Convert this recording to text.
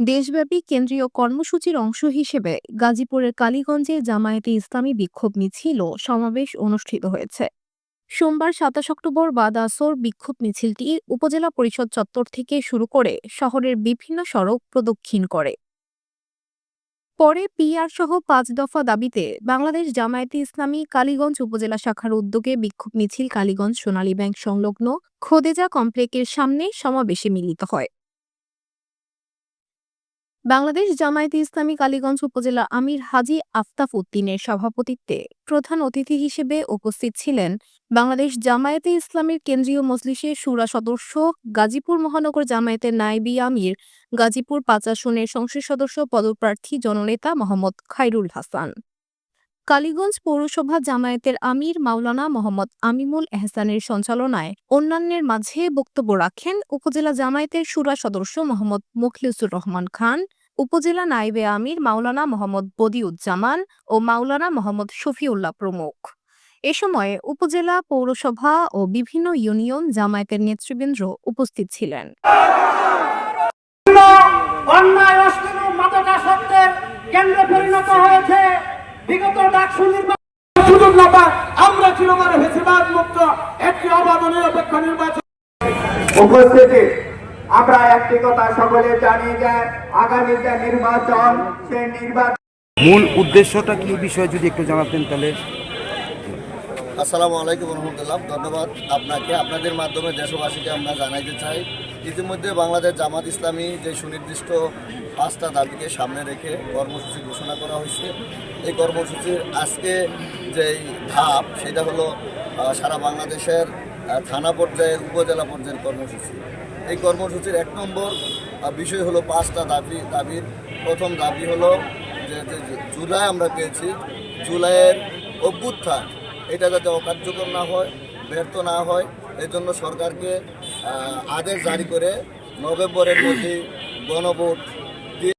দেশব্যাপী কেন্দ্রীয় কর্মসূচির অংশ হিসেবে গাজীপুরের কালীগঞ্জে জামায়াতে ইসলামী বিক্ষোভ মিছিল ও সমাবেশ অনুষ্ঠিত হয়েছে। সোমবার সাতাশ অক্টোবর বাদ আসর বিক্ষোভ মিছিলটি উপজেলা পরিষদ চত্বর থেকে শুরু করে শহরের বিভিন্ন সড়ক প্রদক্ষিণ করে। পরে পিআর সহ পাঁচ দফা দাবিতে বাংলাদেশ জামায়াতে ইসলামী কালীগঞ্জ উপজেলা শাখার উদ্যোগে বিক্ষোভ মিছিল কালীগঞ্জ সোনালী ব্যাংক সংলগ্ন খোদেজা কমপ্লেকের সামনে সমাবেশে মিলিত হয়। বাংলাদেশ জামায়াতে ইসলামী কালীগঞ্জ উপজেলা আমির হাজি আফতাব উদ্দিনের সভাপতিত্বে প্রধান অতিথি হিসেবে উপস্থিত ছিলেন বাংলাদেশ জামায়াতে ইসলামীর কেন্দ্রীয় মজলিসের সুরা সদস্য গাজীপুর মহানগর জামায়াতের নায়েবি আমির, গাজীপুর পাঁচ সংসদ সদস্য পদপ্রার্থী জননেতা মোহাম্মদ খাইরুল হাসান। কালীগঞ্জ পৌরসভা জামায়াতের আমির মাওলানা মোহাম্মদ আমিমুল এহসানের সঞ্চালনায় অন্যান্যের মাঝে বক্তব্য রাখেন উপজেলা জামায়াতের সুরা সদস্য মোহাম্মদ মুখলিসুর রহমান খান। উপজেলা নাইবে আমির মাওলানা মোহাম্মদ বদিউজ্জামান ও মাওলানা মোহাম্মদ শফিউল্লাহ প্রমুখ। এ সময় উপজেলা পৌরসভা ও বিভিন্ন ইউনিয়ন জামায়াতের নেতৃবৃন্দ উপস্থিত ছিলেন। অন্যায় অশ্লীল ও মাদকাসক্তের কেন্দ্রে পরিণত হয়েছে বিগত ডাকসু নির্বাচন সুযোগ না পায়। আমরা ফেসিবাদ মুক্ত একটি অবাধ ও নিরপেক্ষ নির্বাচন। উপস্থিতি আমরা একটি কথা সকলে জানি যে আগামী যে নির্বাচন সেই নির্বাচন মূল উদ্দেশ্যটা কি বিষয়ে যদি একটু জানাতেন তাহলে। আসসালামু আলাইকুম রহমতুল্লাহ ধন্যবাদ আপনাকে। আপনাদের মাধ্যমে দেশবাসীকে আমরা জানাইতে চাই ইতিমধ্যে বাংলাদেশ জামাত ইসলামী যে সুনির্দিষ্ট পাঁচটা দাবিকে সামনে রেখে কর্মসূচি ঘোষণা করা হয়েছে। এই কর্মসূচির আজকে যেই ধাপ সেটা হলো সারা বাংলাদেশের থানা পর্যায়ের উপজেলা পর্যায়ের কর্মসূচি। এই কর্মসূচির এক নম্বর বিষয় হলো পাঁচটা দাবি, দাবির। প্রথম দাবি হলো যে জুলাই আমরা পেয়েছি, জুলাইয়ের অভ্যুত্থান, এটা যাতে অকার্যকর না হয়, ব্যর্থ না হয় এই জন্য সরকারকে আদেশ জারি করে নভেম্বরের মধ্যে গণভোট